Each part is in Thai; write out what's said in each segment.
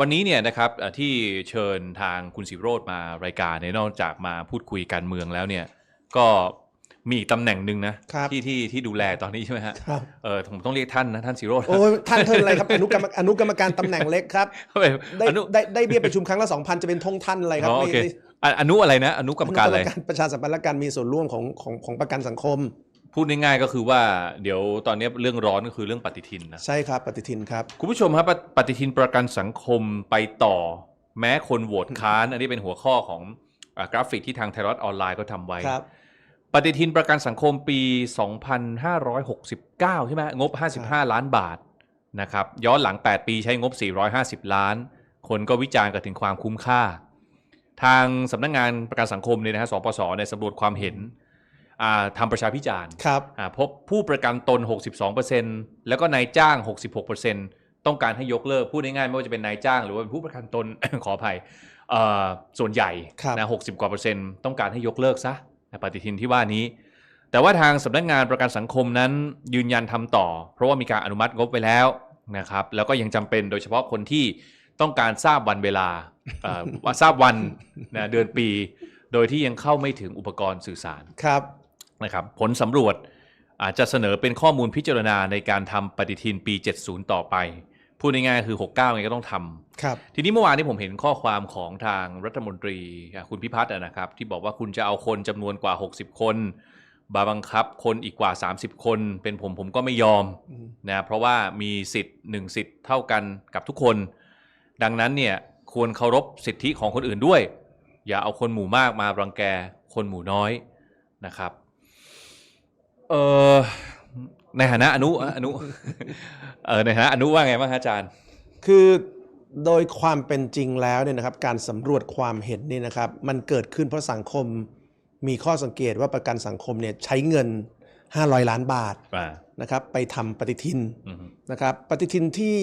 วันนี้เนี่ยนะครับเอ่อที่เชิญทางคุณสิโรธมารายการเนี่ยนอกจากมาพูดคุยการเมืองแล้วเนี่ย ก็มีอีกตำแหน่งหนึ่งนะครับที่ที่ที่ดูแลตอนนี้ใช่ไหมฮะครับเออผมต้องเรียกท่านนะ ท่านสิโรธโอ้ยท่านเทินอะไรครับอนุกรรมอนุกรรมการตำแหน่งเล็กครับได้อนุได้ได้เบี้ยประชุมครั้งละสองพันจะเป็นทงท่านอะไรครับอ๋อโอเคไม่อะอนุอะไรนะอนุกรรมการอะไรอนุประชาสัมพันธ์และการมีส่วนร่วมของของของประกันสังคม พูดง่ายๆก็คือว่าเดี๋ยวตอนนี้เรื่องร้อนก็คือเรื่องปฏิทินนะ ใช่ครับ ปฏิทินครับ คุณผู้ชมครับปปฏิทินประกันสังคมไปต่อ แม้คนโหวตค้าน อันนี้เป็นหัวข้อของอากราฟิกที่ทางไทยรัฐออนไลน์ก็ทำไว้ครับปฏิทินประกันสังคมปี 2569 ใช่ไหมงบ 55 ล้านบาทนะครับย้อนหลัง 8 ปีใช้งบ 450 ล้าน คนก็วิจารณ์กันถึงความคุ้มค่า ทางสำนักงงานประกันสังคมเนี่ยนะฮะสปสในยสำรวจความเห็นอ่า ทำประชาพิจารณ์ครับอ่าพบผู้ประกันตน 62%แล้วก็นายจ้าง 66%ต้องการให้ยกเลิกพูดง่ายๆไม่ว่าจะเป็นนายจ้าง หรือว่าเป็นผู้ประกันตน ขออภัยเอ่อส่วนใหญ่ครับนะ60กว่าเปอร์เซ็นต์ต้องการให้ยกเลิกซะในปฏิทินที่ว่านี้ แต่ว่าทางสำนักงานประกันสังคมนั้นยืนยันทำต่อ เพราะว่ามีการอนุมัติงบไปแล้วนะครับ แล้วก็ยังจำเป็นโดยเฉพาะคนที่ต้องการทราบวันเวลาเอ่อว่าทราบวันนะเดือนปี โดยที่ยังเข้าไม่ถึงอุปกรณ์สื่อสารครับ นะครับผลสำรวจอาจจะเสนอเป็นข้อมูลพิจารณาในการทำปฏิทินปี 70 ต่อไป พูดง่ายๆคือ 69ไงก็ต้องทำครับ ทีนี้เมื่อวานนี้ผมเห็นข้อความของทางรัฐมนตรีอะคุณพิพัฒน์อะนะครับ ที่บอกว่าคุณจะเอาคนจำนวนกว่า 60 คนมาบังคับคนอีกกว่า 30 คน เป็นผมผมก็ไม่ยอมอืมนะเพราะว่ามีสิทธิ์หนึ่งสิทธิ์เท่ากันกับทุกคน ดังนั้นเนี่ยควรเคารพสิทธิของคนอื่นด้วย อย่าเอาคนหมู่มากมารังแกคนหมู่น้อยนะครับ เออในฐานะอนุอนุเออในฐานะอนุว่าไงบ้างฮะอาจารย์ คือโดยความเป็นจริงแล้วเนี่ยนะครับ การสำรวจความเห็นนี่นะครับ มันเกิดขึ้นเพราะสังคมมีข้อสังเกตว่าประกันสังคมเนี่ยใช้เงิน 500 ล้านบาทอ่า นะครับไปทำปฏิทินอือฮึนะครับ ปฏิทินที่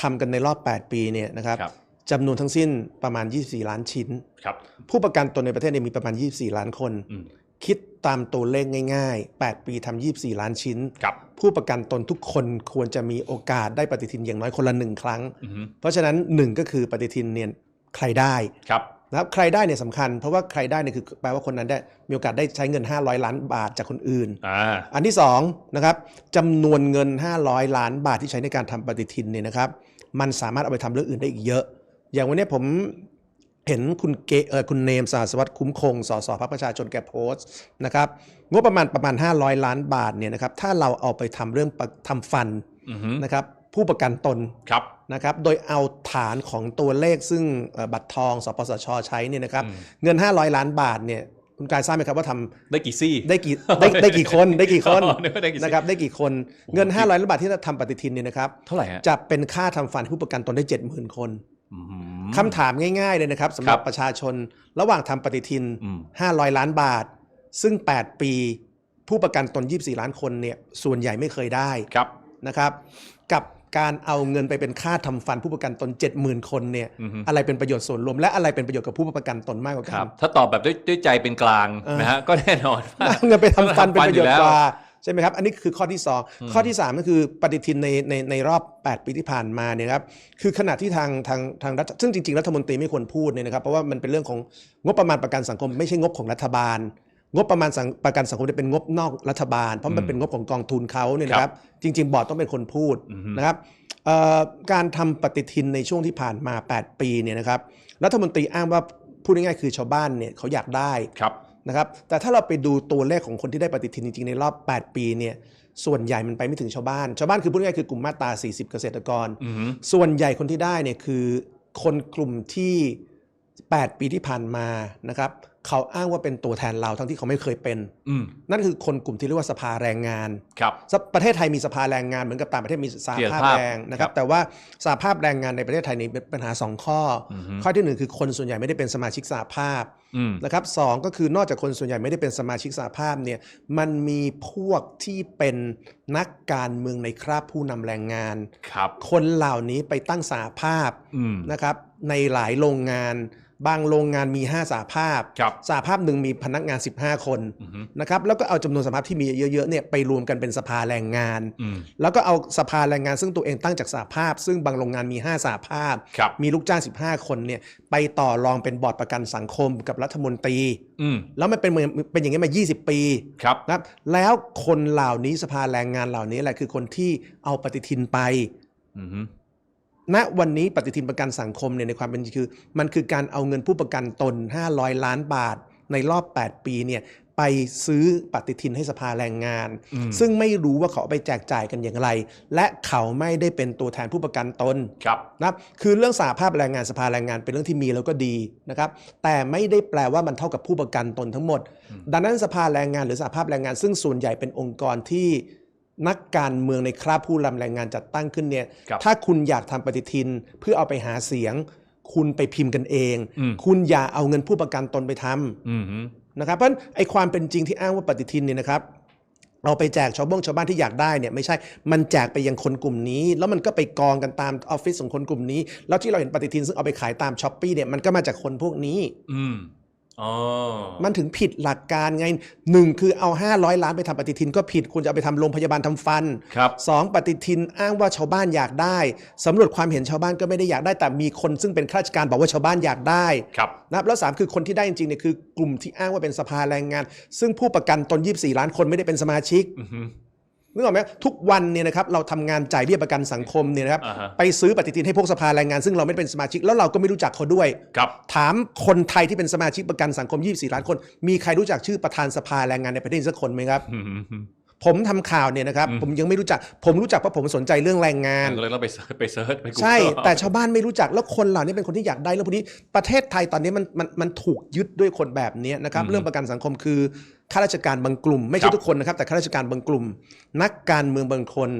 ทำกันในรอบ 8 ปีเนี่ยนะครับครับ จำนวนทั้งสิ้นประมาณ 24 ล้านชิ้น ครับ ผู้ประกันตนในประเทศเนี่ยมีประมาณ 24 ล้านคน อืม คิด ตามตัวเลขง่าย ๆ 8 ปีทำ24 ล้านชิ้นครับผู้ประกันตนทุกคนควรจะมีโอกาสได้ปฏิทินอย่างน้อยคนละหนึ่งครั้งอือฮึเพราะฉะนั้นหนึ่งก็คือปฏิทินเนี่ยใครได้ครับนะครับใครได้เนี่ยสำคัญ เพราะว่าใครได้เนี่ยคือแปลว่าคนนั้นได้มีโอกาสได้ใช้เงิน 500 ล้านบาทจากคนอื่นอ่าอันที่2นะครับจำนวนเงิน 500 ล้านบาทที่ใช้ในการทำปฏิทินเนี่ยนะครับ มันสามารถเอาไปทำเรื่องอื่นได้อีกเยอะ อย่างวันนี้ผม เห็นคุณเกเออคุณเนมสาสวัสดิ์คุ้มคงสสพรรคประชาชนแกโพสต์นะครับงบประมาณประมาณ 500 ล้านบาทเนี่ยนะครับถ้าเราเอาไปทำเรื่องประทำฟันอือฮึนะครับผู้ประกันตนครับนะครับโดยเอาฐานของตัวเลขซึ่งเอ่อบัตรทอง สปสชใช้เนี่ยนะครับอืมเงิน 500 ล้านบาทเนี่ยคุณกายทราบไหมครับว่าทำได้กี่ซี่ได้กี่ได้ได้กี่คนได้กี่คนอ๋อนึกว่าได้กี่ซี่นะครับได้กี่คนเงิน 500ล้านบาทที่จะทำปฏิทินเนี่ยนะครับเท่าไหร่ฮะจะเป็นค่าทำฟันให้ผู้ประกันตนได้ 70,000 คนอืม คำถามง่าย ๆเลยนะครับสำหรัครับบประชาชนระหว่างทำปฏิทินอืม500 ล้านบาท ซึ่ง 8 ปี ผู้ประกันตน 24 ล้านคนเนี่ยส่วนใหญ่ไม่เคยได้ครับนะครับ กับการเอาเงินไปเป็นค่าทำฟันผู้ประกันตน 70,000 คนเนี่ยอือฮึอะไรเป็นประโยชน์ส่วนรวม และอะไรเป็นประโยชน์กับผู้ประกันตนมากกว่าคกัรับนถ้าตอบแบบด้วยด้วยใจเป็นกลางเออนะฮะก็แน่นอนว่าเอาเงินไปทำฟันเป็นประโยชน์กว่าอใช่ไหมครับ อันนี้คือข้อที่ 2 ข้อที่ 3 ก็คือปฏิทินในในในรอบ 8 ปีที่ผ่านมาเนี่ยครับคือขณะที่ทางทางทางรัฐซึ่งจริงๆ รัฐมนตรีไม่ควรพูดเนี่ยนะครับ เพราะว่ามันเป็นเรื่องของงบประมาณประกันสังคม ไม่ใช่งบของรัฐบาล งบประมาณสังประกันสังคมเนี่ยเป็นงบนอกรัฐบาล เพราะมันเป็นงบของกองทุนเขาเนี่ยนะครับ จริง ๆ บอร์ดต้องเป็นคนพูดอือฮึนะครับเอ่อการทำปฏิทินในช่วงที่ผ่านมา 8 ปีเนี่ยนะครับรัฐมนตรีอ้างว่าพูดง่ายๆคือชาวบ้านเนี่ยเขาอยากได้ครับ นะครับแต่ถ้าเราไปดูตัวเลขของคนที่ได้ปฏิทินจริงๆในรอบ 8 ปีเนี่ยส่วนใหญ่มันไปไม่ถึงชาวบ้าน ชาวบ้านคือพูดง่ายๆคือกลุ่มมาตรา 40 เกษตรกรอือฮึส่วนใหญ่คนที่ได้เนี่ยคือคนกลุ่มที่ 8 ปีที่ผ่านมานะครับ เขาอ้างว่าเป็นตัวแทนเราทั้งที่เขาไม่เคยเป็นอืมนั่นคือคนกลุ่มที่เรียกว่าสภาแรงงานครับสประเทศไทยมีสภาแรงงานเหมือนกับต่างประเทศมีสหเกียรติภาพภาพแรงนะคครัรับบแต่ว่าสหภาพแรงงานในประเทศไทยนี่เป็นปัญหาสองข้อออฮึข้อที่หนึ่งคือคนส่วนใหญ่ไม่ได้เป็นสมาชิกสหภาพอืมนะครับสองก็คือนอกจากคนส่วนใหญ่ไม่ได้เป็นสมาชิกสหภาพเนี่ยมันมีพวกที่เป็นนักการเมืองในคราบผู้นำแรงงานครับคนเหล่านี้ไปตั้งสหภาพอืมนะครับในหลายโรงงาน บางโรงงานมี 5สาภาพครับสาภาพหนึ่งมีพนักงาน 15 คนอือฮึ นะครับแล้วก็เอาจำนวนสาภาพที่มีเยอะๆเนี่ยไปรวมกันเป็นสภาแรงงาน อืมแล้วก็เอาสภาแรงงานซึ่งตัวเองตั้งจากสาภาพ ซึ่งบางโรงงานมี 5 สาภาพ ครับมีลูกจ้าง 15 คนเนี่ยไปต่อรองเป็นบอร์ดประกันสังคมกับรัฐมนตรี อืมแล้วมันเป็นเหมือนเป็นอย่างนี้มา 20 ปีครับนะครับแล้วคนเหล่านี้สภาแรงงานเหล่านี้แหละคือคนที่เอาปฏิทินไป อือฮึ ณวันนี้ปฏิทินประกันสังคมเนี่ยในความเป็นจริงคือ มันคือการเอาเงินผู้ประกันตน 500 ล้านบาท ในรอบ 8 ปีเนี่ยไปซื้อปฏิทินให้สภาแรงงานอืมซึ่งไม่รู้ว่าเขาเอาไปแจกจ่ายกันอย่างไร และเขาไม่ได้เป็นตัวแทนผู้ประกันตนครับนะครับคือเรื่องสาภาพแรงงานสภาแรงงานเป็นเรื่องที่มีแล้วก็ดีนะครับแต่ไม่ได้แปลว่ามันเท่ากับผู้ประกันตนทั้งหมด ดังนั้นสภาแรงงานหรือสหภาพแรงงาน ซึ่งส่วนใหญ่เป็นองค์กรที่ นักการเมืองในคราบผู้นำแรงงานจัดตั้งขึ้นเนี่ยครับถ้าคุณอยากทำปฏิทินเพื่อเอาไปหาเสียง คุณไปพิมพ์กันเองอืมคุณอย่าเอาเงินผู้ประกันตนไปทำอืมฮึนะครับ เพราะฉะนั้นไอ้ความเป็นจริงที่อ้างว่าปฏิทินเนี่ยนะครับเอาไปแจกชาวบ้งชาวบ้านที่อยากได้เนี่ยไม่ใช่ มันแจกไปยังคนกลุ่มนี้ แล้วมันก็ไปกองกันตามออฟฟิศของคนกลุ่มนี้ แล้วที่เราเห็นปฏิทินซึ่งเอาไปขายตามช้อปปีเนี่ยมันก็มาจากคนพวกนี้ อื มอ๋อมันถึงผิดหลักการไงหนึ่งคือเอา 500 ล้านไปทำปฏิทินก็ผิดคุณจะเอาไปทำโรงพยาบาลทำฟันครับสองปฏิทินอ้างว่าชาวบ้านอยากได้สำรวจความเห็นชาวบ้านก็ไม่ได้อยากได้ แต่มีคนซึ่งเป็นข้าราชการบอกว่าชาวบ้านอยากได้ครับนะครับแล้วสามคือคนที่ได้จริงๆเนี่ยคือกลุ่มที่อ้างว่าเป็นสภาแรงงาน ซึ่งผู้ประกันตน 24 ล้านคนไม่ได้เป็นสมาชิกอือฮึ นึกออกไหมทุกวันเนี่ยนะครับเราทำงานจ่ายเบี้ยประกันสังคมเนี่ยนะครับอ่าฮะ ไปซื้อปฏิทินให้พวกสภาแรงงาน ซึ่งเราไม่ได้เป็นสมาชิกแล้วเราก็ไม่รู้จักเขาด้วย ครับ ถามคนไทยที่เป็นสมาชิกประกันสังคม 24 ล้านคน มีใครรู้จักชื่อประธานสภาแรงงานในประเทศนี้สักคนไหมครับ อืมฮึ ผมทำข่าวเนี่ยนะครับอืมผมยังไม่รู้จัก ผมรู้จักเพราะผมสนใจเรื่องแรงงาน ก็เลยต้องไปเซิร์ชไปเซิร์ชไป Google ใช่ แต่ชาวบ้านไม่รู้จักแล้วคนเหล่านี้เป็นคนที่อยากได้เรื่องพวกนี้ประเทศไทยตอนนี้มันมันมันถูกยึดด้วยคนแบบนี้นะครับอืมเรื่องประกันสังคมคือข้าราชการบางกลุ่ม ไม่คใช่รับทุกคนนะครับ แต่ข้าราชการบางกลุ่ม นักการเมืองบางคน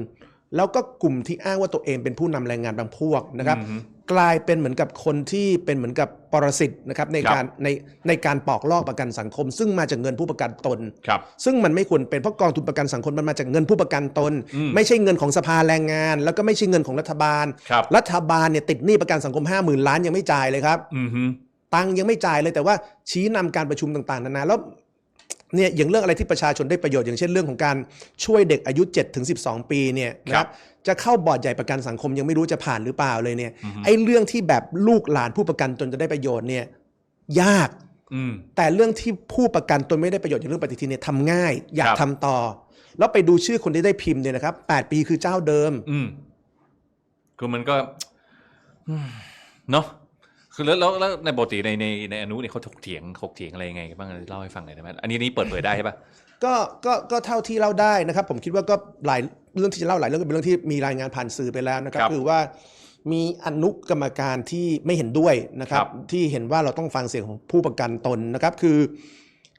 แล้วก็กลุ่มที่อ้างว่าตัวเองเป็นผู้นำแรงงานบางพวกนะครับอืมฮึ กลายเป็นเหมือนกับคนที่เป็นเหมือนกับปรสิตนะครับในครับการในในการปอกลอกประกันสังคม ซึ่งมาจากเงินผู้ประกันตน ครับ ซึ่งมันไม่ควรเป็นเพราะกองทุนประกันสังคมมันมาจากเงินผู้ประกันตนอืมไม่ใช่เงินของสภาแรงงาน แล้วก็ไม่ใช่เงินของรัฐบาล ครับรัฐบาลเนี่ยติดหนี้ประกันสังคม 5 0,000 ล้านยังไม่จ่ายเลยครับ อืมฮึตังค์ยังไม่จ่ายเลยแต่ว่าชี้นำการประชุมต่างๆนานาแล้วเนี่ยอย่างเรื่องอะไรที่ประชาชนได้ประโยชน์อย่างเช่นเรื่องของการช่วยเด็กอายุ7ถึง12 ปีเนี่ยนะครับ จะเข้าบอร์ดใหญ่ประกันสังคมยังไม่รู้จะผ่านหรือเปล่าเลยเนี่ยไอ้เรื่องที่แบบลูกหลานผู้ประกันตนจะได้ประโยชน์เนี่ยยากอืมแต่เรื่องที่ผู้ประกันตนไม่ได้ประโยชน์อย่างเรื่องปฏิทินเนี่ยทำง่าย อยากครับทำต่อ แล้วไปดูชื่อคนที่ได้พิมพ์เนี่ยนะครับ8ปีคือเจ้าเดิม อืมคือมันก็อืมเนาะคือแล้วแล้วแล้วในปกติในในในอนุเนี่ยเขาถกเถียงถกเถียงอะไรยังไงกันบ้างเล่าให้ฟังหน่อยได้ไหมอันนี้นี่เปิดเผยได้ใช่ปะก็ก็ก็เท่าที่เล่าได้นะครับ ผมคิดว่าก็หลาย เรื่องที่จะเล่าหลายเรื่องก็เป็นเรื่องที่มีรายงานผ่านสื่อไปแล้วนะครับครับคือว่ามีอนุกรรมการที่ไม่เห็นด้วยนะครับครับ ที่เห็นว่าเราต้องฟังเสียงของผู้ประกันตนนะครับ คือ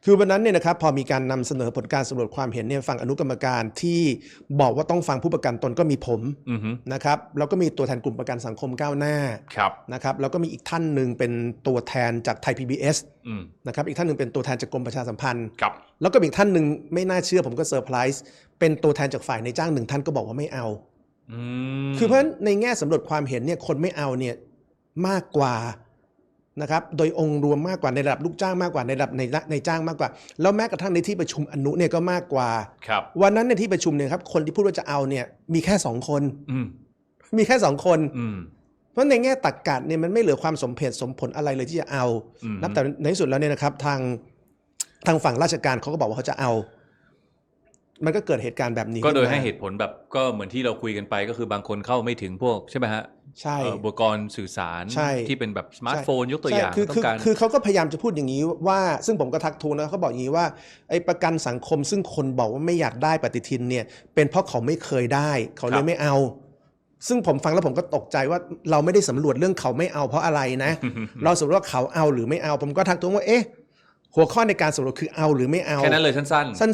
คือวันนั้นเนี่ยนะครับ พอมีการนำเสนอผลการสำรวจความเห็นเนี่ยฟังอนุกรรมการที่บอกว่าต้องฟังผู้ประกันตนก็มีผมอืมฮึนะครับแล้วก็มีตัวแทนกลุ่มประกันสังคมก้าวหน้าครับนะครับแล้วก็มีอีกท่านหนึ่งเป็นตัวแทนจากไทย PBS อืมนะครับอีกท่านหนึ่งเป็นตัวแทนจากกรมประชาสัมพันธ์ครับ แล้วก็มีอีกท่านหนึ่งไม่น่าเชื่อผมก็เซอร์ไพรส์เป็นตัวแทนจากฝ่ายในจ้างหนึ่งท่านก็บอกว่าไม่เอาอืมคือเพราะฉะนั้นในแง่สำรวจความเห็นเนี่ยคนไม่เอาเนี่ยมากกว่านะครับโดยองค์รวมมากกว่าในระดับลูกจ้างมากกว่าในระดับในในจ้างมากกว่า แล้วแม้กระทั่งในที่ประชุมอนุเนี่ยก็มากกว่าครับวันนั้นในที่ประชุมเนี่ยครับคนที่พูดว่าจะเอาเนี่ยมีแค่สองคนอืมมีแค่สองคนอืมเพราะในแง่ตักกะเนี่ยมันไม่เหลือความสมเหตุสมผลอะไรเลยที่จะเอาอืมนับแต่ในที่สุดแล้วเนี่ยนะครับ ทาง ทางฝั่งราชการเขาก็บอกว่าเขาจะเอา มันก็เกิดเหตุการณ์แบบนี้ก็โดยขึ้นมาให้เหตุผลแบบก็เหมือนที่เราคุยกันไปก็คือบางคนเข้าไม่ถึงพวกใช่ไหมฮะใช่เอ่ออุปกรณ์สื่อสารใช่ที่เป็นแบบสมาร์ทโฟนยกตัวอใช่ย่างคือต้อคืองการคือเขาก็พยายามจะพูดอย่างนี้ว่า ซึ่งผมก็ทักทูลนะเขาบอกอย่างนี้ว่าไอ้ประกันสังคมซึ่งคนบอกว่าไม่อยากได้ปฏิทินเนี่ย เป็นเพราะเขาไม่เคยได้ เขาเลครัยบไม่เอา ซึ่งผมฟังแล้วผมก็ตกใจว่าเราไม่ได้สำรวจเรื่องเขาไม่เอาเพราะอะไรนะ เราสำรวจว่าเขาเอาหรือไม่เอา ผมก็ทักท้วงว่าเอ๊ะ หัวข้อในการสำรวจคือเอาหรือไม่เอา แค่นั้นเลยสั้น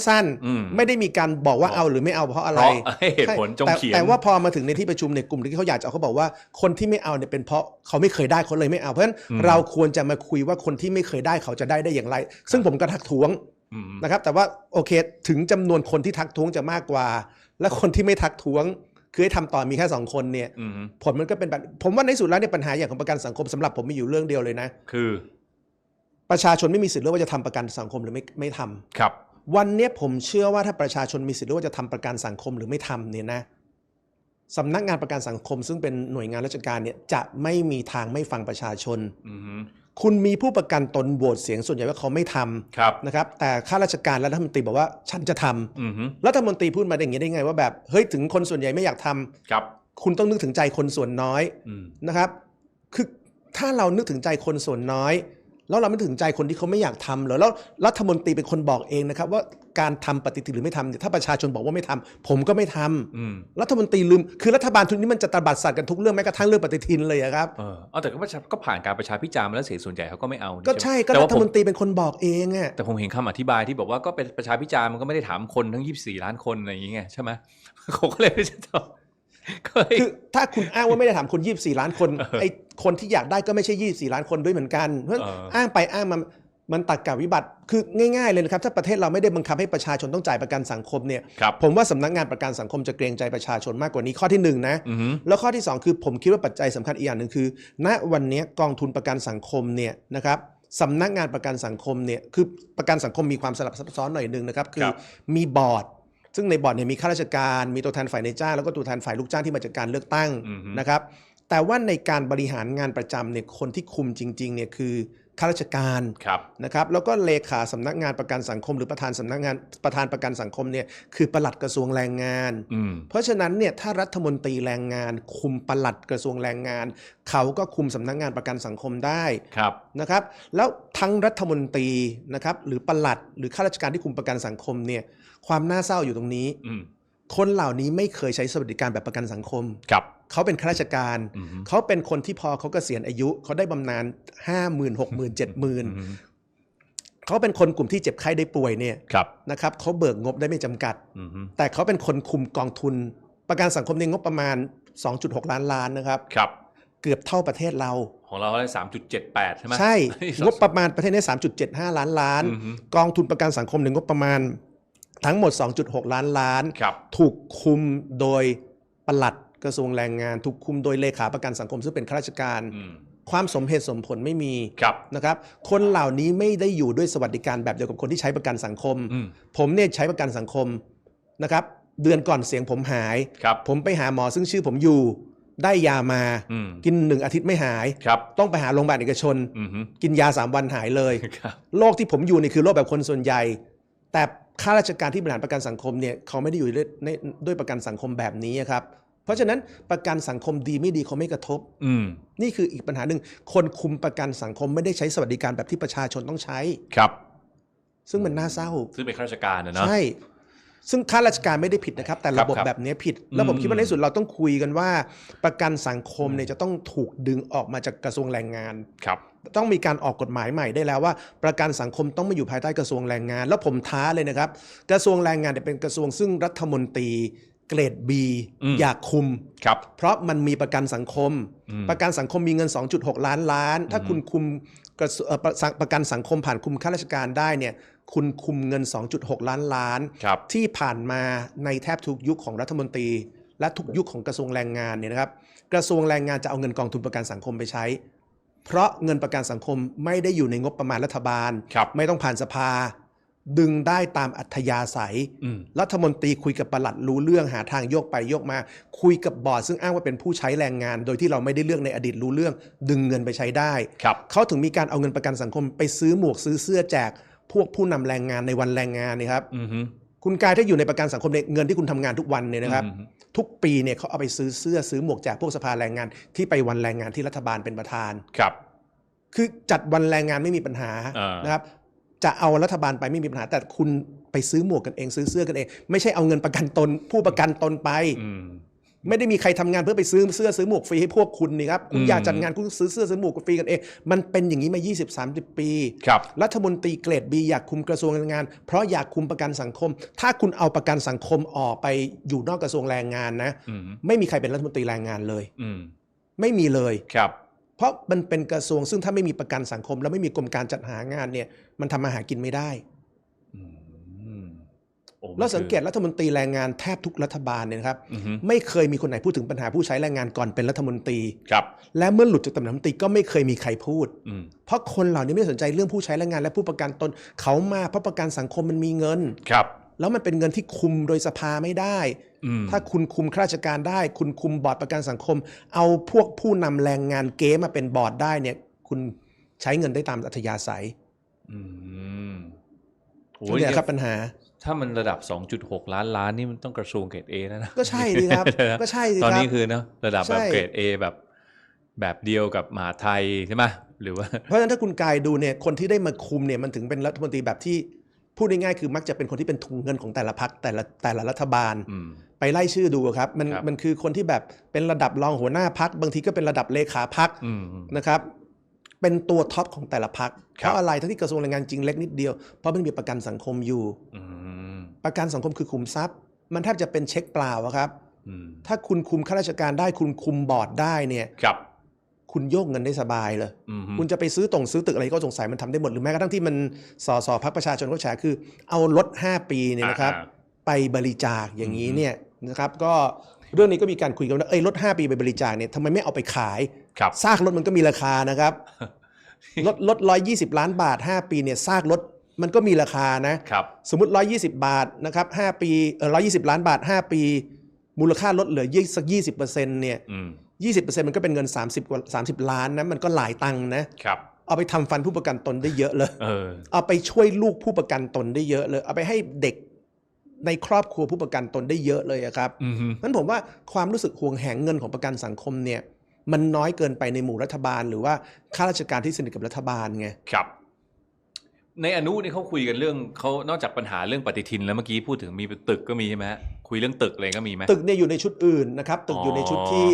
สั้นอืม ๆ ไม่ได้มีการบอกว่าเอาหรือไม่เอาเพราะๆ อะเพไร ราะให้เหตุผลจงแต่เขียนแต่ว่าพอมาถึงในที่ประชุมในยกลุ่มที่เขาอยากจะเอาเขาบอกว่าคนที่ไม่เอาเนี่ยเป็นเพราะเขาไม่เคยได้เขาเลยไม่เอาเพราะฉะนั้นอืม เราควรจะมาคุยว่าคนที่ไม่เคยได้เขาจะได้ได้อย่างไร ซึ่งผมก็ทักท้วงอืม นะครับ แต่ว่าโอเค ถึงจำนวนคนที่ทักท้วงจะมากกว่า และคนที่ไม่ทักท้วง คือให้ทำต่อมีแค่สองคนเนี่ยอืมผลมันก็เป็นแบบผมว่าในที่สุดแล้วเนี่ยปัญหาอย่างของประกันสังคมสำหรับผมมีอยู่เรื่องเดียวเลยนะ คือ ประชาชนไม่มีสิทธิ์เลือกว่าจะทำประกันสังคมหรือไม่ไม่ทำ ครับ วันเนี้ยผมเชื่อว่าถ้าประชาชนมีสิทธิ์เลือกว่าจะทำประกันสังคมหรือไม่ทำเนี่ยนะสำนักงานประกันสังคม ซึ่งเป็นหน่วยงานราชการเนี่ยจะไม่มีทางไม่ฟังประชาชน อือฮึคุณมีผู้ประกันตนโหวตเสียงส่วนใหญ่ว่าเขาไม่ทำครับ นะครับแต่ข้าราชการและรัฐมนตรีบอกว่าฉันจะทำอือฮึรัฐมนตรีพูดมาอย่างนี้ได้ไงว่าแบบเฮ้ยถึงคนส่วนใหญ่ไม่อยากทำครับ คุณต้องนึกถึงใจคนส่วนน้อยอืมนะครับคือถ้าเรานึกถึงใจคนส่วนน้อย แล้วเราไม่ถึงใจคนที่เขาไม่อยากทำเหรอแล้วรัฐมนตรีเป็นคนบอกเองนะครับ ว่าการทำปฏิทินหรือไม่ทำเนี่ยถ้าประชาชนบอกว่าไม่ทำผมก็ไม่ทำอืมรัฐมนตรีลืมคือรัฐบาลทุนนี้มันจะตระบัดสัตว์กันทุกเรื่องแม้กระทั่งเรื่องปฏิทินเลยอะครับเออเอาแต่ก็ประชาก็ผ่านการประชาพิจารณ์มาแล้วเสียงส่วนใหญ่เขาก็ไม่เอานี่ก็ใช่ก็แต่รัว่าฐผมมนตรีเป็นคนบอกเองอะแต่ผมเห็นคำอธิบายที่บอกว่าก็เป็นประชาพิจารณ์มันก็ไม่ได้ถามคนทั้ง 24 ล้านคนอะไรอย่างเงี้ยใช่ไหมเขาก็เลยไม่ใช่ตอบก็เลย คือถ้าคุณอ้างว่าไม่ได้ถามคน24ล้านคนไอ้คนที่อยากได้ก็ไม่ใช่24ล้านคนด้วยเหมือนกัน เพราะฉะนั้นเอออ้อ้างไปอ้างมามันตักกะวิบัติคือง่ายๆเลยนะครับ ถ้าประเทศเราไม่ได้บังคับให้ประชาชนต้องจ่ายประกันสังคมเนี่ยครับผมว่าสำนักงานประกันสังคมจะเกรงใจประชาชนมากกว่านี้ข้อที่หนึ่งนะอือฮึแล้วข้อที่ 2 คือผมคิดว่าปัจจัยสำคัญอีกอย่างหนึ่งคือ ณวันนี้กองทุนประกันสังคมเนี่ยนะครับสำนักงานประกันสังคมเนี่ยคือประกันสังคมมีความสลับซับซ้อนหน่อยหนึ่งนะครับคือมีบอร์ด ซึ่งในบอร์ดเนี่ยมีข้าราชการ มีตัวแทนฝ่ายในจ้างแล้วก็ตัวแทนฝ่ายลูกจ้างที่มาจากการเลือกตั้งอือฮึนะครับ แต่ว่าในการบริหารงานประจำเนี่ยคนที่คุมจริงๆเนี่ยคือข้าราชการครับนะครับแล้วก็เลขาสำนักงานประกันสังคม หรือประธานสำนักงานประธานประกันสังคมเนี่ยคือปลัดกระทรวงแรงงานอืมเพราะฉะนั้นเนี่ยถ้ารัฐมนตรีแรงงาน คุมปลัดกระทรวงแรงงาน เขาก็คุมสำนักงานประกันสังคมได้ครับนะครับ แล้วทั้งรัฐมนตรีนะครับหรือปลัดหรือข้าราชการที่คุมประกันสังคมเนี่ย ความน่าเศร้าอยู่ตรงนี้อืมคนเหล่านี้ไม่เคยใช้สวัสดิการแบบประกันสังคมครับเขาเป็นข้าราชการอืมเขาเป็นคนที่พอเขาเกษียณอายุ เขาได้บำนาญห้าหมื่นหกหมื่นเจ็ดหมื่นอืมเขาเป็นคนกลุ่มที่เจ็บไข้ได้ป่วยเนี่ยครับนะครับเขาเบิกงบได้ไม่จำกัดอืมแต่เขาเป็นคนคุมกองทุน ประกันสังคมในงบประมาณ 2.6 ล้านล้านนะครับครับ เกือบเท่าประเทศเรา ของเราได้สามจุดเจ็ดแปดใช่ไหมใช่เฮ้ยงบประมาณประเทศนี้3.75ล้านล้านอือฮึกองทุนประกันสังคมในงบประมาณ ทั้งหมด 2.6 ล้านล้านครับถูกคุมโดยปลัดกระทรวงแรงงาน ถูกคุมโดยเลขาประกันสังคมซึ่งเป็นข้าราชการอืมความสมเหตุสมผลไม่มีครับนะครับ คนเหล่านี้ไม่ได้อยู่ด้วยสวัสดิการแบบเดียวกับคนที่ใช้ประกันสังคมอืมผมเนี่ยใช้ประกันสังคมนะครับ เดือนก่อนเสียงผมหายครับผมไปหาหมอซึ่งชื่อผมอยู่ได้ยามาอืมกินหนึ่งอาทิตย์ไม่หายครับต้องไปหาโรงพยาบาลเอกชนอืมฮึกินยาสามวันหายเลยครับโรคที่ผมอยู่นี่คือโรคแบบคนส่วนใหญ่ แต่ ข้าราชการที่บริหารประกันสังคมเนี่ยเขาไม่ได้อยู่ด้วยในด้วยประกันสังคมแบบนี้ครับ เพราะฉะนั้นประกันสังคมดีไม่ดีเขาไม่กระทบอืมนี่คืออีกปัญหาหนึ่งคนคุมประกันสังคมไม่ได้ใช้สวัสดิการแบบที่ประชาชนต้องใช้ครับ ซึ่งมันน่าเศร้าซึ่งเป็นข้าราชการนะเนอะใช่ซึ่งข้าราชการไม่ได้ผิดนะครับ แต่ระบบครับแบบนี้ผิด แล้วผมอืมคิดว่าในที่สุดเราต้องคุยกันว่า ประกันสังคมเนี่ยจะต้องถูกดึงออกมาจากกระทรวงแรงงานครับ ต้องมีการออกกฎหมายใหม่ได้แล้วว่า ประกันสังคมต้องมาอยู่ภายใต้กระทรวงแรงงาน แล้วผมท้าเลยนะครับ กระทรวงแรงงานเนี่ยเป็นกระทรวงซึ่งรัฐมนตรีเกรด B อืมอยากคุมครับเพราะมันมีประกันสังคมอืมประกันสังคมมีเงิน 2.6 ล้านล้าน ถ้าคุณคุมกระทรวงเอ่อประสังประกันสังคมผ่านคุมข้าราชการได้เนี่ยคุณคุมเงิน 2.6 ล้านล้านครับที่ผ่านมาในแทบทุกยุคของรัฐมนตรี และทุกยุคของกระทรวงแรงงานเนี่ยนะครับ กระทรวงแรงงานจะเอาเงินกองทุนประกันสังคมไปใช้ เพราะเงินประกันสังคมไม่ได้อยู่ในงบประมาณรัฐบาลครับไม่ต้องผ่านสภา ดึงได้ตามอัธยาศัยอืมรัฐมนตรีคุยกับปลัดรู้เรื่องหาทางโยกไปโยกมา คุยกับบอร์ดซึ่งอ้างว่าเป็นผู้ใช้แรงงาน โดยที่เราไม่ได้เลือกในอดีตรู้เรื่อง ดึงเงินไปใช้ได้ครับเขาถึงมีการเอาเงินประกันสังคมไปซื้อหมวกซื้อเสื้อแจก พวกผู้นำแรงงานในวันแรงงานนี่ครับอืมฮึคุณกายถ้าอยู่ในประกันสังคมเนี่ยเงินที่คุณทำงานทุกวันเนี่ยนะครับอืมฮึ ทุกปีเนี่ยเขาเอาไปซื้อเสื้อซื้อหมวกแจกพวกสภาแรงงาน ที่ไปวันแรงงานที่รัฐบาลเป็นประธาน ครับ คือจัดวันแรงงานไม่มีปัญหาอ่าน นะครับ จะเอารัฐบาลไปไม่มีปัญหา แต่คุณไปซื้อหมวกกันเองซื้อเสื้อกันเอง ไม่ใช่เอาเงินประกันตนผู้ประกันตนไป อืม ไม่ได้มีใครทำงานเพื่อไปซื้อเสื้อซื้อหมวกฟรีให้พวกคุณนี่ครับคุณอืมอยากจัดงานคุณซื้อเสื้อซื้อหมวกฟรีกันเองมันเป็นอย่างนี้มา 20-30 ปีครับรัฐมนตรีเกรดบีอยากคุมกระทรวงแรงงาน เพราะอยากคุมประกันสังคม ถ้าคุณเอาประกันสังคมออกไปอยู่นอกกระทรวงแรงงานนะอืมไม่มีใครเป็นรัฐมนตรีแรงงานเลยอืมไม่มีเลยครับเพราะมันเป็นกระทรวงซึ่งถ้าไม่มีประกันสังคม แล้วไม่มีกรมการจัดหางานเนี่ย มันทำมาหากินไม่ได้อืมโอโอ้มัน แล้วสังเกตคือรัฐมนตรีแรงงานแทบทุกรัฐบาลเนี่ยนะครับอือฮึไม่เคยมีคนไหนพูดถึงปัญหาผู้ใช้แรงงานก่อนเป็นรัฐมนตรีครับ และเมื่อหลุดจากตำแหน่งรัฐมนตรีก็ไม่เคยมีใครพูดอืมเพราะคนเหล่านี้ไม่ได้สนใจเรื่องผู้ใช้แรงงานและผู้ประกันตนเขามาเพราะประกันสังคมมันมีเงินครับแล้วมันเป็นเงินที่คุมโดยสภาไม่ได้อืมถ้าคุณคุมข้าราชการได้ คุณคุมบอร์ดประกันสังคม เอาพวกผู้นำแรงงานเก๊มาเป็นบอร์ดได้เนี่ย คุณใช้เงินได้ตามอัธยาศัยอืมโอ้นี่ยแหละครับปัญหา ถ้ามันระดับ 2.6 ล้านล้านนี่มันต้องกระทรวงเกรดเอแล้วนะก็ใช่สิครับ ก็ใช่สิตอนครับนี้คือเนอะระดับแบบใช่เกรด A แบบแบบเดียวกับมหาไทยใช่ไหมหรือว่า เพราะฉะนั้นถ้าคุณกายดูเนี่ยคนที่ได้มาคุมเนี่ยมันถึงเป็นรัฐมนตรีแบบที่พูดง่ายๆคือมักจะเป็นคนที่เป็นถุงเงินของแต่ละพักแต่ละแต่ละรัฐบาลอืมไปไล่ชื่อดูครับมันครับมันคือคนที่แบบเป็นระดับรองหัวหน้าพักบางทีก็เป็นระดับเลขาพักอืมอืมนะครับ เป็นตัวท็อปของแต่ละพักคเพรับราะอะไรทั้งที่กระทรวงแรงงานจริงเล็กนิดเดียว เพราะมันมีประกันสังคมอยู่อืมประกันสังคมคือคุมทรัพย์ มันแทบจะเป็นเช็คเปล่าอะครับอืมถ้าคุณคุมข้าราชการได้คุณคุมบอร์ดได้เนี่ยครับคุณโยกเงินได้สบายเลยอืมคุณจะไปซื้อตรงซื้อตึกอะไรก็สงสัยมันทำได้หมด หรือแม้กระทั่งที่มันสอสอพักประชาชนเขาแฉคือ เอารถ 5 ปีเนี่ยนะครับอ่าไปบริจาคอย่างนี้อืมเนี่ยนะครับ ก็ เรื่องนี้ก็มีการคุยกันว่าเอ้ยรถ 5 ปีไปบริจาคเนี่ยทำไมไม่เอาไปขายครับซากรถมันก็มีราคานะครับรถรถ120ล้านบาท 5 ปีเนี่ยซากรถมันก็มีราคานะครับ สมมติ 120 บาทนะครับ5ปีเออ120 ล้านบาท 5 ปี มูลค่าลดเหลือยี่สัก20%เนี่ยอืม20%มันก็เป็นเงิน 30กว่า30 ล้านนะมันก็หลายตังค์นะครับเอาไปทำฟันผู้ประกันตนได้เยอะเลยเออเอาไปช่วยลูกผู้ประกันตนได้เยอะเลย เอาไปให้เด็ก ในครอบครัวผู้ประกันตนได้เยอะเลยอะครับอืมนั้นผมว่าความรู้สึกห่วงแหงเงินของประกันสังคมเนี่ย มันน้อยเกินไปในหมู่รัฐบาล หรือว่าข้าราชการที่สนิทกับรัฐบาลไงครับในอนุนี่เขาคุยกันเรื่องเขานอกจากปัญหาเรื่องปฏิทินแล้วเมื่อกี้พูดถึงมีตึกก็มีใช่ไหมฮะคุยเรื่องตึกอะไรก็มีไหมตึกเนี่ยอยู่ในชุดอื่นนะครับตึกอยู่ในชุดอ๋อที่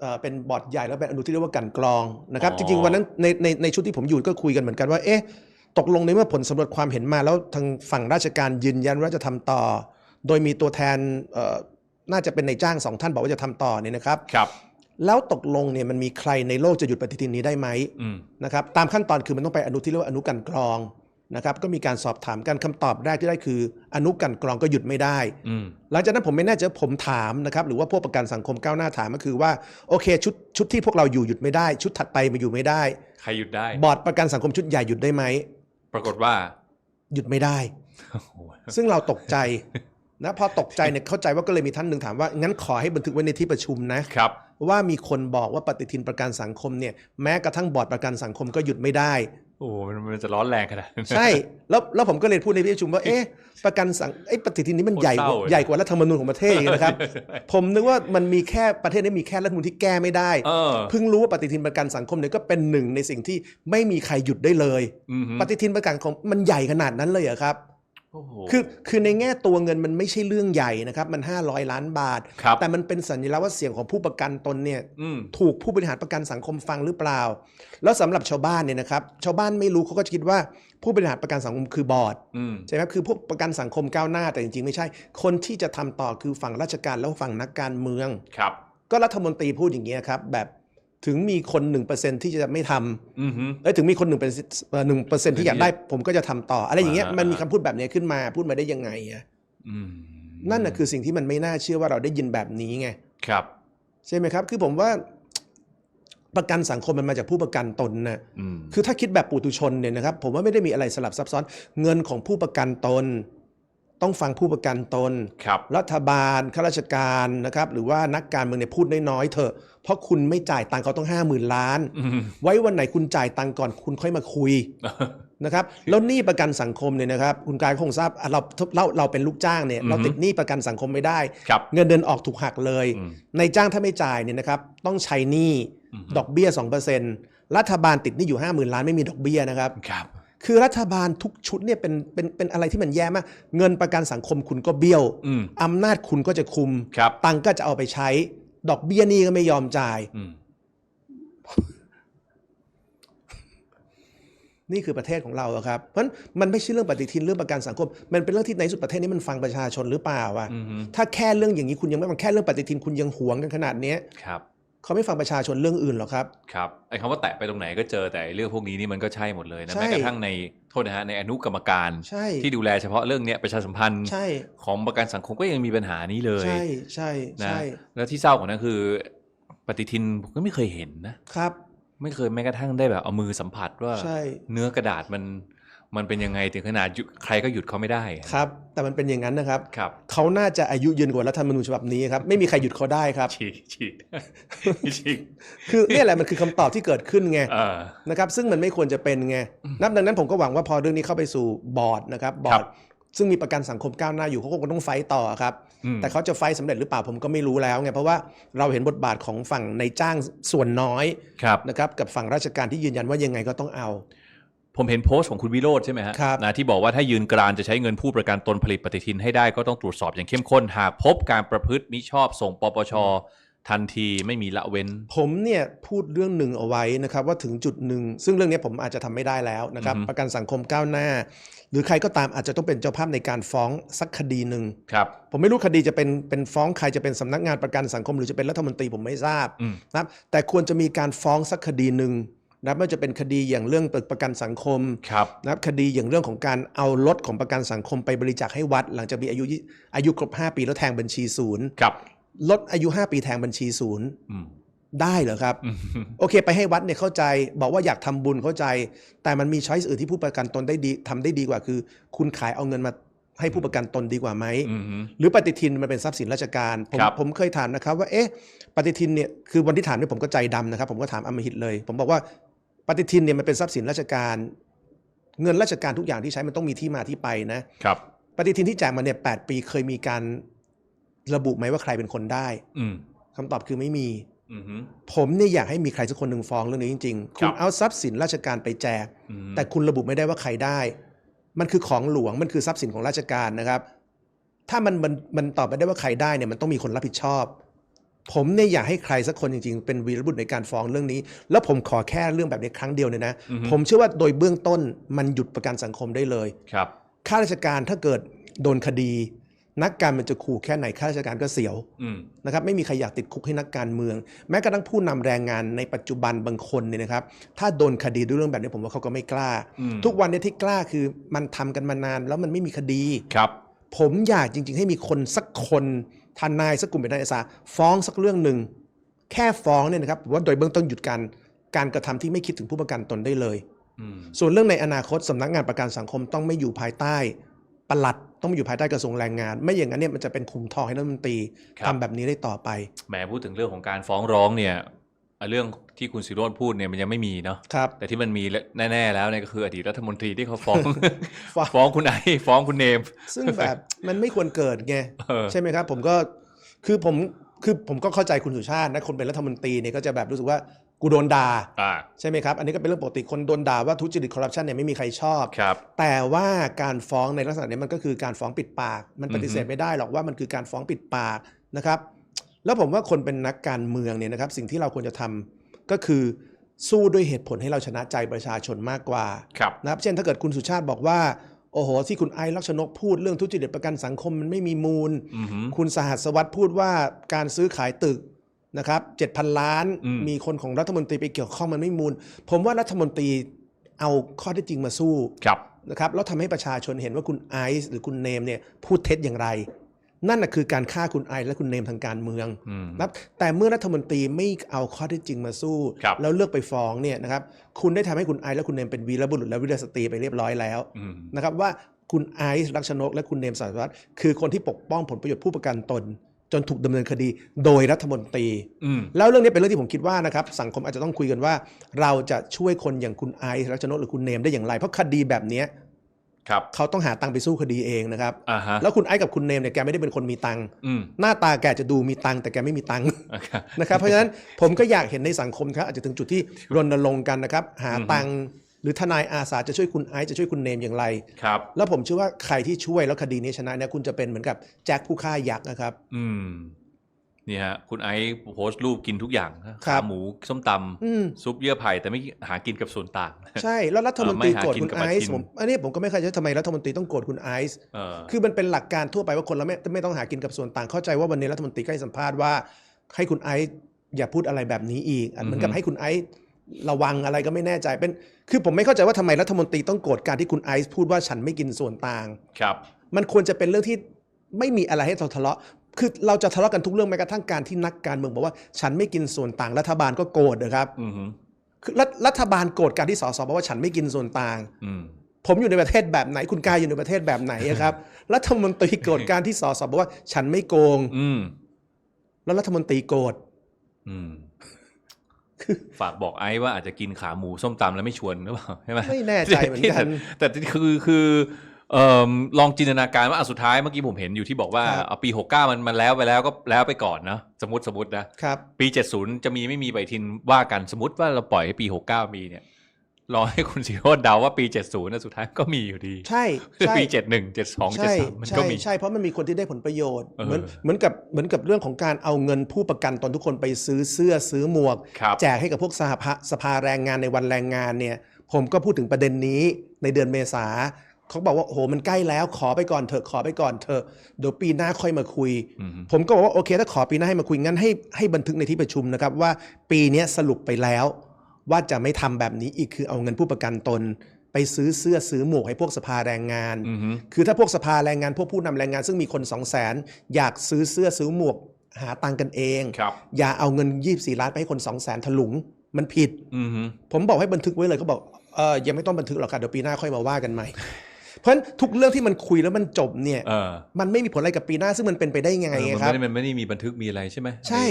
เอ่อเป็นบอร์ดใหญ่แล้วเป็นอนุที่เรียกว่ากันกรองนะครับอ๋จอริงๆวันนั้นในในในชุดที่ผมอยู่ก็คุยกันเหมือนกันว่าเอ๊ะ ตกลงในเมื่อผลสำรวจความเห็นมาแล้วทางฝั่งราชการยืนยันว่าจะทำต่อ โดยมีตัวแทนเอ่อน่าจะเป็นในายจ้างสองท่านบอกว่าจะทำต่อเนี่ยนะครับครับ แล้วตกลงเนี่ยมันมีใครในโลกจะหยุดปฏิทินนี้ได้ไหมอืมนะครับตามขั้นตอนคือมันต้องไปอนุที่เรียกว่าอนุกันกรองนะครับก็มีการสอบถามกันคำตอบแรกที่ได้คือ อนุกันกรองก็หยุดไม่ได้อืมหลังจากนั้นผมไม่แน่ใจว่าผมถามนะครับหรือว่าพวกประกันสังคมก้าวหน้าถามก็คือว่าโอเคชุดชุดที่พวกเราอยู่หยุดไม่ได้ ชุดถัดไปมาอยู่ไม่ได้ ใครหยุดได้ บอร์ดประกันสังคมชุดใหญ่หยุดได้ไหม ปรากฏว่า หยุดไม่ได้โอ้โหซึ่งเราตกใจนะพอตกใจเนี่ยเข้าใจว่าก็เลยมีท่านหนึ่งถามว่า งั้นขอให้บันทึกไว้ในที่ประชุมนะครับ ว่ามีคนบอกว่าปฏิทินประกันสังคมเนี่ยแม้กระทั่งบอร์ดประกันสังคมก็หยุดไม่ได้ โอ้โหมันมันจะร้อนแรงขนาดนั้นใช่ แล้วแล้วผมก็เลยพูดในที่ประชุมว่าเอ๊ะประกันสังไอ้ปฏิทินนี้มันใหญ่กว่าโคตรเศร้าเลยใหญ่กว่ารัฐธรรมนูญของประเทศอีกนะครับ ผมนึกว่ามันมีแค่ประเทศนี้มีแค่รัฐธรรมนูญที่แก้ไม่ได้เออเพิ่งรู้ว่าปฏิทินประกันสังคมเนี่ยก็เป็นหนึ่งในสิ่งที่ไม่มีใครหยุดได้เลยอืมฮึปฏิทินประกันของมันใหญ่ขนาดนั้นเลยเหรอครับโอ้โห คือคือในแง่ตัวเงินมันไม่ใช่เรื่องใหญ่นะครับ มัน 500 ล้านบาทครับแต่มันเป็นสัญลักษณ์ว่าเสียงของผู้ประกันตนเนี่ยอืมถูกผู้บริหารประกันสังคมฟังหรือเปล่า แล้วสำหรับชาวบ้านเนี่ยนะครับชาวบ้านไม่รู้เขาก็จะคิดว่าผู้บริหารประกันสังคมคือบอร์ดอืมใช่ไหมคือพวกประกันสังคมก้าวหน้าแต่จริงๆไม่ใช่ คนที่จะทำต่อคือฝั่งราชการแล้วฝั่งนักการเมืองครับ ก็รัฐมนตรีพูดอย่างนี้ยครับแบบ ถึงมีคนหนึ่งเปอร์เซ็นที่จะไม่ทอืมฮึำเอ้ยถึงมีคนหนึ่งเป็นหนึ่งเปอร์เซ็นที่อยากได้ ผมก็จะทำต่อ อะไรอย่างเงี้ยอ่ามั มันมีคำพูดแบบนี้ขึ้นมาพูดมาได้ยังไงอะอืมนั่นน่ะคือสิ่งที่มันไม่น่าเชื่อว่าเราได้ยินแบบนี้ไง ครับ ใช่ไหมครับ คือผมว่า ประกันสังคมมันมาจากผู้ประกันตนนะอืมคือถ้าคิดแบบปุถุชนเนี่ยนะครับ ผมว่าไม่ได้มีอะไรสลับซับซ้อน เงินของผู้ประกันตน ต้องฟังผู้ประกันตน ครับ รัฐบาลข้าราชการนะครับ หรือว่านักการเมืองเนี่ยพูดน้อยๆเถอะ เพราะคุณไม่จ่ายตังค์เขาต้องห้าหมื่นล้านอืมไว้วันไหนคุณจ่ายตังค์ก่อนคุณค่อยมาคุยนะครับแล้วหนี้ประกันสังคมเนี่ยนะครับคุณกายคงทราบอะเราเราเราเป็นลูกจ้างเนี่ยเราติดหนี้ประกันสังคมไม่ได้ครับเงินเดือนออกถูกหักเลยอืมในจ้างถ้าไม่จ่ายเนี่ยนะครับต้องใช้หนี้อืมดอกเบี้ย2%รัฐบาลติดหนี้อยู่ 50,000 ล้านไม่มีดอกเบี้ยนะครับครับคือรัฐบาลทุกชุดเนี่ยเป็นเป็นเป็นอะไรที่มันแย่มาก เงินประกันสังคมคุณก็เบี้ยวอืมอำนาจคุณก็จะคุมครับตังค์ก็จะเอาไปใช้ ดอกเบี้ยหนี้ก็ไม่ยอมจ่าย อืมนี่คือประเทศของเราอะครับ เพราะฉะนั้นมันไม่ใช่เรื่องปฏิทินเรื่องประกันสังคม มันเป็นเรื่องที่ในสุดประเทศนี้มันฟังประชาชนหรือเปล่าอะอืมฮึถ้าแค่เรื่องอย่างนี้คุณยังไม่ฟังแค่เรื่องปฏิทินคุณยังหวงกันขนาดเนี้ย ครับ เขาไม่ฟังประชาชนเรื่องอื่นหรอกครับ ครับไอ้คำว่าแตะไปตรงไหนก็เจอแต่เรื่องพวกนี้นี่มันก็ใช่หมดเลยนะใช่แม้กระทั่งในโทษนะฮะในอนุกรรมการ ใช่ที่ดูแลเฉพาะเรื่องเนี้ยประชาสัมพันธ์ใช่ ของประกันสังคมก็ยังมีปัญหานี้เลยใช่ใช่นะใช่แล้วที่เศร้ากว่านั้นคือ ปฏิทินผมก็ไม่เคยเห็นนะครับ ไม่เคยแม้กระทั่งได้แบบเอามือสัมผัสว่าใช่ เนื้อกระดาษมัน มันเป็นยังไงถึงขนาดหยุดใครก็หยุดเขาไม่ได้อะครับ แต่มันเป็นอย่างนั้นนะครับครับเขาน่าจะอายุยืนกว่ารัฐธรรมนูญฉบับนี้ครับไม่มีใครหยุดเขาได้ครับฉีกฉีกฉีกคือเนี่ยแหละมันคือคำตอบที่เกิดขึ้นไงเออนะครับซึ่งมันไม่ควรจะเป็นไงนับดังนั้นผมก็หวังว่าพอเรื่องนี้เข้าไปสู่บอร์ดนะครับบอครัร์ดบซึ่งมีประกันสังคมก้าวหน้าอยู่เขาคงต้องไฟต์ต่อครับอืมแต่เขาจะไฟต์สำเร็จหรือเปล่าผมก็ไม่รู้แล้วไงเพราะว่าเราเห็นบทบาทของฝั่งในจ้างส่วนน้อยครับนะครับกับฝั่งราชการที่ยืนยันว่ายังไงก็ต้องเอา ผมเห็นโพสต์ของคุณวิโรธใช่ไหมฮะครับนะที่บอกว่าถ้ายืนกรานจะใช้เงินผู้ประกันตนผลิตปฏิทินให้ได้ก็ต้องตรวจสอบอย่างเข้มข้น หากพบการประพฤติมิชอบส่งปปชทันทีไม่มีละเว้น ผมเนี่ยพูดเรื่องหนึ่งเอาไว้นะครับว่าถึงจุดหนึ่ง ซึ่งเรื่องนี้ผมอาจจะทำไม่ได้แล้วนะครับอือฮึประกันสังคมก้าวหน้า หรือใครก็ตามอาจจะต้องเป็นเจ้าภาพในการฟ้องสักคดีหนึ่งครับผมไม่รู้คดีจะเป็นเป็นฟ้องใครจะเป็นสำนักงานประกันสังคม หรือจะเป็นรัฐมนตรีผมไม่ทราบอืมนะครับแต่ควรจะมีการฟ้องสักคดีหนึ่ง นะครับไม่ว่าจะเป็นคดีอย่างเรื่องประกันสังคมครับนะครับคดีอย่างเรื่องของการเอารถของประกันสังคมไปบริจาคให้วัด หลังจากมีอายุยี่อายุครบ 5 ปีแล้วแทงบัญชีศูนย์ครับลดอายุ 5 ปีแทงบัญชีศูนย์อืมได้เหรอครับอืมโอเค ไปให้วัดเนี่ยเข้าใจ บอกว่าอยากทำบุญเข้าใจ แต่มันมีช้อยส์อื่นที่ผู้ประกันตนได้ดีทำได้ดีกว่าคือ คุณขายเอาเงินมาให้ผู้ประกันตนดีกว่าไหมอืมหรือปฏิทินมันเป็นทรัพย์สินราชการ ผมครับผมเคยถามนะครับ ว่าเอ๊ะปฏิทินเนี่ยคือวันที่ถามเนี่ยผมก็ใจดำนะครับ ผมก็ถามอมหิตเลย ผมบอกว่า ปฏิทินเนี่ยมันเป็นทรัพย์สินราชการ เงินราชการทุกอย่างที่ใช้มันต้องมีที่มาที่ไปนะครับ ปฏิทินที่แจกมาเนี่ยแปีเคยมีการระบุไหมว่าใครเป็นคนได้อืมคำตอบคือไม่มีอืมผมเนี่ยอยากให้มีใครสักคนหนึ่งฟ้องเรื่องนี้จริงๆครัคุบณเอาทรัพย์สินราชการไปแจกอืมแต่คุณระบุไม่ได้ว่าใครได้ มันคือของหลวงมันคือทรัพย์สินของราชการนะครับ ถ้ามันมันมันตอบไปได้ว่าใครได้เนี่ยมันต้องมีคนรับผิดชอบ ผมเนี่ยอยากให้ใครสักคนจริงๆ เป็นวีรบุรุษในการฟ้องเรื่องนี้ แล้วผมขอแค่เรื่องแบบนี้ครั้งเดียวเนี่ยนะอือฮึผมเชื่อว่าโดยเบื้องต้นมันหยุดประกันสังคมได้เลยครับข้าราชการถ้าเกิดโดนคดี นักการมันจะขู่แค่ไหนข้าราชการก็เสียวอืมนะครับไม่มีใครอยากติดคุกให้นักการเมือง แม้กระทั่งผู้นำแรงงานในปัจจุบันบางคนเนี่ยนะครับ ถ้าโดนคดีด้วยเรื่องแบบนี้ผมว่าเขาก็ไม่กล้าอืมทุกวันเนี้ที่กล้าคือมันทำกันมานานแล้วมันไม่มีคดีครับ ผมอยากจริง ๆ ให้มีคนสักคน ทนายสักกลุ่มเป็นนายอาสาฟ้องสักเรื่องหนึ่งแค่ฟ้องเนี่ยนะครับผมว่าโดยเบื้องต้นหยุดการการกระทำที่ไม่คิดถึงผู้ประกันตนได้เลยอืมส่วนเรื่องในอนาคตสำนักงานประกันสังคมต้องไม่อยู่ภายใต้ปลัดต้องไม่อยู่ภายใต้กระทรวงแรงงาน ไม่อย่างนั้นเนี่ยมันจะเป็นขุมทองให้รัฐมนตรีครับทำแบบนี้ได้ต่อไปแหมพูดถึงเรื่องของการฟ้องร้องเนี่ยอะ เรื่องที่คุณสิโรธพูดเนี่ยมันยังไม่มีเนาะครับ แต่ที่มันมีแน่ๆแล้วเนี่ยก็คืออดีตรัฐมนตรีที่เขาฟ้อง ฟ้องฟ้องคุณไอฟ้องคุณเนม ซึ่งแบบมันไม่ควรเกิดไงเออใช่ไหมครับ ผมก็คือผมคือผมก็เข้าใจคุณสุชาตินะคนเป็นรัฐมนตรีเนี่ยก็จะแบบรู้สึกว่ากูโดนด่าอ่าใช่ไหมครับ อันนี้ก็เป็นเรื่องปกติคนโดนด่าว่าทุจริตคอร์รัปชันเนี่ยไม่มีใครชอบครับแต่ว่าการฟ้องในลักษณะนี้มันก็คือการฟ้องปิดปาก มันปฏิเสธอือฮึไม่ได้หรอกว่ามันคือการฟ้องปิดปากนะครับ แล้วผมว่าคนเป็นนักการเมืองเนี่ยนะครับ สิ่งที่เราควรจะทำก็คือสู้ด้วยเหตุผลให้เราชนะใจประชาชนมากกว่าครับนะครับ เช่นถ้าเกิดคุณสุชาติบอกว่า โอ้โห ที่คุณไอซ์ลักษณกพูดเรื่องทุจริตประกันสังคมมันไม่มีมูลอือหือคุณสหัสวัตรพูดว่าการซื้อขายตึกนะครับเจ็ดพันล้านอืมมีคนของรัฐมนตรีไปเกี่ยวข้องมันไม่มูล ผมว่ารัฐมนตรีเอาข้อเท็จจริงมาสู้ครับนะครับแล้วทำให้ประชาชนเห็นว่าคุณไอซ์หรือคุณเนมเนี่ยพูดเท็จอย่างไร นั่นนะคือการฆ่าคุณไอซ์และคุณเนมทางการเมืองอืมนะครับแต่เมื่อรัฐมนตรีไม่เอาข้อเท็จจริงมาสู้ครับแล้วเลือกไปฟ้องเนี่ยนะครับคุณได้ทำให้คุณไอซ์และคุณเนมเป็นวีรบุรุษและวีรสตรีไปเรียบร้อยแล้วอืมนะครับว่าคุณไอซ์ลักษณกและคุณเนมสารวัตรคือคนที่ปกป้องผลประโยชน์ผู้ประกันตน จนถูกดำเนินคดีโดยรัฐมนตรีอืมแล้วเรื่องนี้เป็นเรื่องที่ผมคิดว่านะครับสังคมอาจจะต้องคุยกันว่า เราจะช่วยคนอย่างคุณไอซ์ลักษณกหรือคุณเนมได้อย่างไร เพราะคดีแบบเนี้ย ครับเขาต้องหาตังค์ไปสู้คดีเองนะครับอ่าฮะ แล้วคุณไอซ์กับคุณเนมเนี่ยแกไม่ได้เป็นคนมีตังค์อืม หน้าตาแกจะดูมีตังค์แต่แกไม่มีตังค์โอเคนะครับเพราะฉะนั้นผมก็อยากเห็นในสังคมครับอาจจะถึงจุดที่รณรงค์กันนะครับหาอือฮึตังค์หรือทนายอาสาจะช่วยคุณไอซ์จะช่วยคุณเนมอย่างไร ครับ แล้วผมเชื่อว่าใครที่ช่วยแล้วคดีนี้ชนะเนี่ยคุณจะเป็นเหมือนกับแจ็คผู้ฆ่ายักษ์นะครับ อืม นี่ฮะคุณไอซ์โพสต์รูปกินทุกอย่างนะครัขาบหมูส้มตอืมำซุปเยื่อไผ่แต่ไม่หากินกับส่วนต่างใช่แล้วรัฐมนตรีเออไม่หาโกรธกินคุณกับไอมากิซ์นผมอันนี้ผมก็ไม่เข้าใจทำไมรัฐมนตรีต้องโกรธคุณไอซ์เออคือมันเป็นหลักการทั่วไปว่าคนเราไม่ไม่ต้องหากินกับส่วนต่างเข้าใจว่าวันนี้รัฐมนตรีก็ให้สัมภาษณ์ว่าให้คุณไอซ์อย่าพูดอะไรแบบนี้อีกอะเหมือนกับอือฮึให้คุณไอซ์ระวังอะไรก็ไม่แน่ใจเป็น คือผมไม่เข้าใจว่าทำไมรัฐมนตรีต้องโกรธการที่คุณไอซ์พูดว่าฉันไม่กินส่วนต่างครับ มันควรจะเป็นเรื่องที่ไม่มีอะไรให้เราทะเลาะ คือเราจะทะเลาะกันทุกเรื่องแม้กระทั่งการที่นักการเมืองบอกว่า ฉันไม่กินส่วนต่างรัฐบาลก็โกรธนะครับอืมฮึคือรัฐรัฐบาลโกรธการที่สสบอกว่าฉันไม่กินส่วนต่างอืมผมอยู่ในประเทศแบบไหน คุณกายอยู่ในประเทศแบบไหนอะครับรัฐมนตรีโกรธการที่สสบอกว่า ฉันไม่โกงอืมแล้วรัฐมนตรีโกรธอืมคือฝากบอกไอ้ว่าอาจจะกินขาหมูส้มตำแล้วไม่ชวนหรือเปล่าใช่ไหมไม่แน่ใจเหมือนกันแต่แต่คือคือ เอ่อลองจินตนาการว่าอะสุดท้ายเมื่อกี้ผมเห็นอยู่ที่บอกว่าครับ เอาปี 69 มันมันแล้วไปแล้วก็แล้วไปก่อนนะสมมติสมมตินะครับ ปี 70 จะมีไม่มีปฏิทินว่ากันสมมติว่าเราปล่อยให้ปี 69 มีเนี่ยรอให้คุณสิโรดเดาว่าปี 70นะสุดท้ายก็มีอยู่ดีใช่ใช่ปี 71 72 ใช่73มันใช่ก็มี ใช่เพราะมันมีคนที่ได้ผลประโยชน์ เออเหมือนเหมือนกับเหมือนกับเรื่องของการเอาเงินผู้ประกันตนทุกคนไปซื้อเสื้อซื้อหมวก ครับ แจกให้กับพวกสหภาสภาแรงงานในวันแรงงานเนี่ยผมก็พูดถึงประเด็นนี้ในเดือนเมษา เขาบอกว่าโอ้โหมันใกล้แล้วขอไปก่อนเถอะขอไปก่อนเถอะเดี๋ยวปีหน้าค่อยมาคุยอืมผมก็บอกว่าโอเค ถ้าขอปีหน้าให้มาคุยงั้นให้ให้บันทึกในที่ประชุมนะครับว่าปีเนี้ยสรุปไปแล้ว ว่าจะไม่ทำแบบนี้อีกคือเอาเงินผู้ประกันตน ไปซื้อเสื้อซื้อหมวกให้พวกสภาแรงงานอืมฮึคือถ้าพวกสภาแรงงานพวกผู้นำแรงงาน ซึ่งมีคน2 0 0แสนอยากซื้อเสื้อซื้อหมวกหาตังค์กันเองครับอย่าเอาเงิน 24 ล้านไปให้คน2 0 0แสนถลุง มันผิดอืมฮึผมบอกให้บันทึกไว้เลยเขาบอก เออยังไม่ต้องบันทึกหรอกค่ะเดี๋ยวปีหน้าค่อยมาว่ากันใหม่ เพราะฉะนั้นทุกเรื่องที่มันคุยแล้วมันจบเนี่ย เออมันไม่มีผลอะไรกับปีหน้าซึ่งมันเป็นไปได้ยังไงเออมันครับไม่ได้มันไม่ได้มีบันทึกมีอะไรใช่ไหม ใช่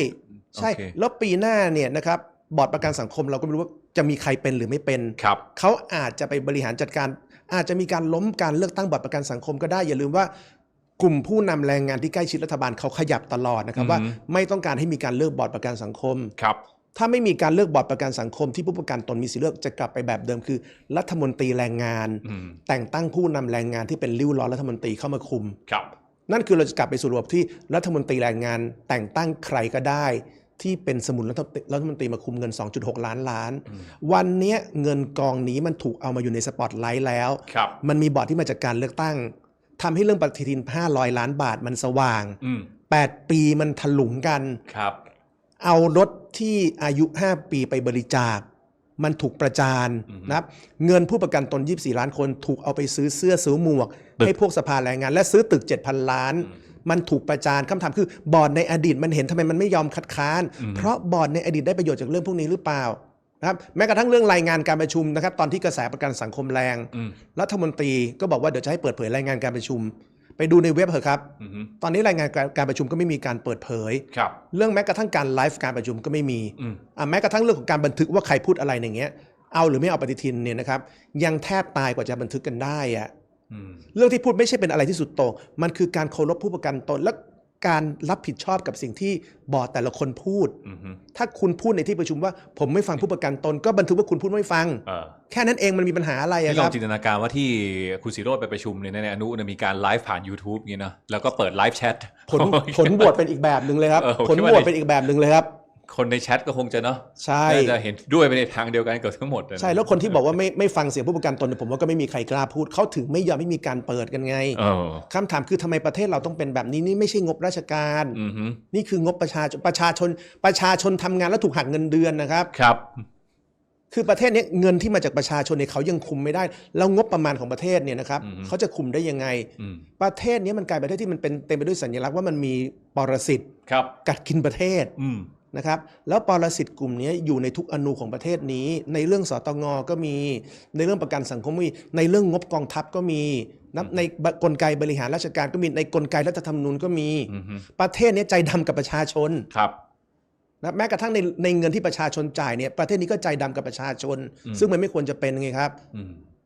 ใช่ โอเค แล้วปีหน้าเนี่ยนะครับบอร์ดประกันสังคมเราก็ไม่รู้ว่าจะมีใครเป็นหรือไม่เป็น ครับ เขาอาจจะไปบริหารจัดการ อาจจะมีการล้มการเลือกตั้งบอร์ดประกันสังคมก็ได้ อย่าลืมว่ากลุ่มผู้นำแรงงานที่ใกล้ชิดรัฐบาลเขาขยับตลอดนะครับ อือฮึ ว่าไม่ต้องการให้มีการเลือกบอร์ดประกันสังคม ครับ ถ้าไม่มีการเลือกบอร์ดประกันสังคมที่ผู้ประกันตนมีสิทธิเลือกจะกลับไปแบบเดิมคือ รัฐมนตรีแรงงานอืมแต่งตั้งผู้นำแรงงานที่เป็นริ้วล้อรัฐมนตรีเข้ามาคุมครับ นั่นคือเราจะกลับไปสู่ระบบที่รัฐมนตรีแรงงาน แต่งตั้งใครก็ได้ ที่เป็นสมุนรัฐรัฐมนตรีมาคุมเงิน 2.6 ล้านล้าน วันเนี้ยเงินกองนี้มันถูกเอามาอยู่ในสปอตไลท์แล้วครับมันมีบอร์ดที่มาจากการเลือกตั้งทำให้เรื่องปฏิทิน 500 ล้านบาทมันสว่างอืม8ปีมันถลุงกันครับ เอารถที่อายุ 5 ปีไปบริจาค มันถูกประจานนะครับ เงินผู้ประกันตน 24 ล้านคนถูกเอาไปซื้อเสื้อซื้อหมวก ให้พวกสภาแรงงาน และซื้อตึก 7,000 ล้าน มันถูกประจานคำถามคือบอร์ดในอดีตมันเห็นทำไมมันไม่ยอมคัดค้าน เพราะบอร์ดในอดีตได้ประโยชน์จากเรื่องพวกนี้หรือเปล่านะครับแม้กระทั่งเรื่องรายงานการประชุมนะครับ ตอนที่กระแสประกันสังคมแรงอืมรัฐมนตรีก็บอกว่าเดี๋ยวจะให้เปิดเผยรายงานการประชุม ไปดูในเว็บเถอะครับอืมฮึตอนนี้รายงานการการประชุมก็ไม่มีการเปิดเผยครับเรื่องแม้กระทั่งการไลฟ์การประชุมก็ไม่มีอืมอะแม้กระทั่งเรื่องของการบันทึกว่าใครพูดอะไรอย่างเงี้ย เอาหรือไม่เอาปฏิทินเนี่ยนะครับ ยังแทบตายกว่าจะบันทึกกันได้อะอืมเรื่องที่พูดไม่ใช่เป็นอะไรที่สุดโต่งมันคือการเคารพผู้ประกันตนและ การรับผิดชอบกับสิ่งที่บอร์ดแต่ละคนพูดอืมฮึถ้าคุณพูดในที่ประชุมว่า ผมไม่ฟังผู้ประกันตน ก็บันทึกว่าคุณพูดไม่ฟังเออแค่นั้นเองมันมีปัญหาอะไรที่อะลคอรังบจินตนาการว่าที่คุณสีโรดไปประชุมเนี่ยในอนุเนี่ยมีการไลฟ์ผ่าน YouTube อย่างงี้เนอะแล้วก็เปิดไลฟ์แชทผลผลบวชเป็นอีกแบบหนึ่งเลยครับเออผมผลคิดบว่าวชเป็นอีกแบบหนึ่งเลยครับ คนในแชทก็คงจะเนาะใช่ น่าจะเห็นด้วยไปในทางเดียวกันเกือบทั้งหมดอะนะใช่แล้วคนที่บอกว่าไม่ไม่ฟังเสียงผู้ประกันตนเนี่ยผมว่าก็ไม่มีใครกล้าพูดเขาถึงไม่ยอมให้มีการเปิดกันไงเออคำถามคือทำไมประเทศเราต้องเป็นแบบนี้นี่ไม่ใช่งบราชการ อืมฮึนี่คืองบประชาชนประชาชนประชาชนทำงานแล้วถูกหักเงินเดือนนะครับ ครับ คือประเทศเนี้ยเงินที่มาจากประชาชนเนี่ยเขายังคุมไม่ได้ แล้วงบประมาณของประเทศเนี่ยนะครับอือฮึ เขาจะคุมได้ยังไง อืมประเทศเนี้ยมันกลายเป็นประเทศที่มันเป็นเต็มไปด้วยสัญลักษณ์ว่ามันมีปรสิตครับ กัดกินประเทศ อืม นะครับแล้วปรสิตกลุ่มนี้อยู่ในทุกอนูของประเทศนี้ ในเรื่องสตงก็มี ในเรื่องประกันสังคมก็มี ในเรื่องงบกองทัพก็มีนะในกลไกบริหารราชการก็มีในกลไกรัฐธรรมนูญก็มีอืมฮึประเทศนี้ใจดำกับประชาชนครับนะแม้กระทั่งในในเงินที่ประชาชนจ่ายเนี่ยประเทศนี้ก็ใจดำกับประชาชนอืมซึ่งมันไม่ควรจะเป็นไงครับอืม